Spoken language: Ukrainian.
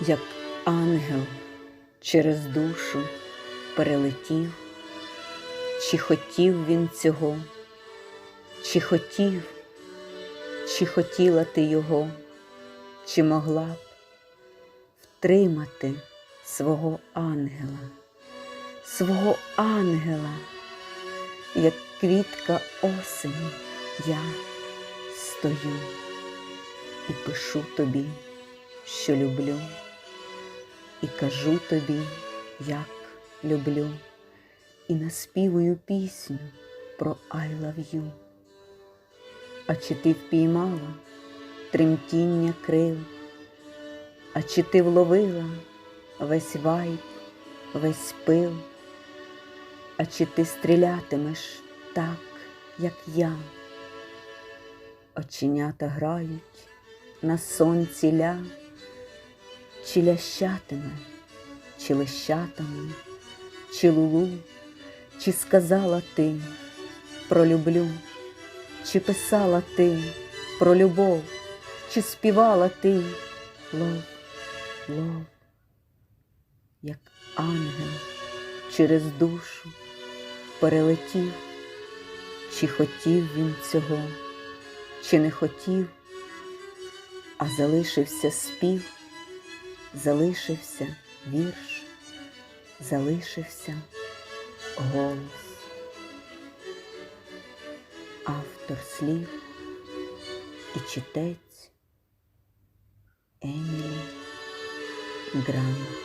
як ангел через душу перелетів, чи хотів він цього, чи хотів, чи хотіла ти його, чи могла б втримати свого ангела, свого ангела, як квітка осені я стою і пишу тобі, що люблю, і кажу тобі, як люблю, і наспівую пісню про I love you. А чи ти впіймала тремтіння крил, а чи ти вловила весь вайб, весь пил, а чи ти стрілятимеш так, як я? Оченята грають на сонці ля, чи лящатиме, чи лищатиме, чи лулу, чи сказала ти про люблю, чи писала ти про любов, чи співала ти лов, лов, як ангел через душу перелетів, чи хотів він цього, чи не хотів, а залишився спів, залишився вірш, залишився голос. Автор слів і читець Емілі Грант.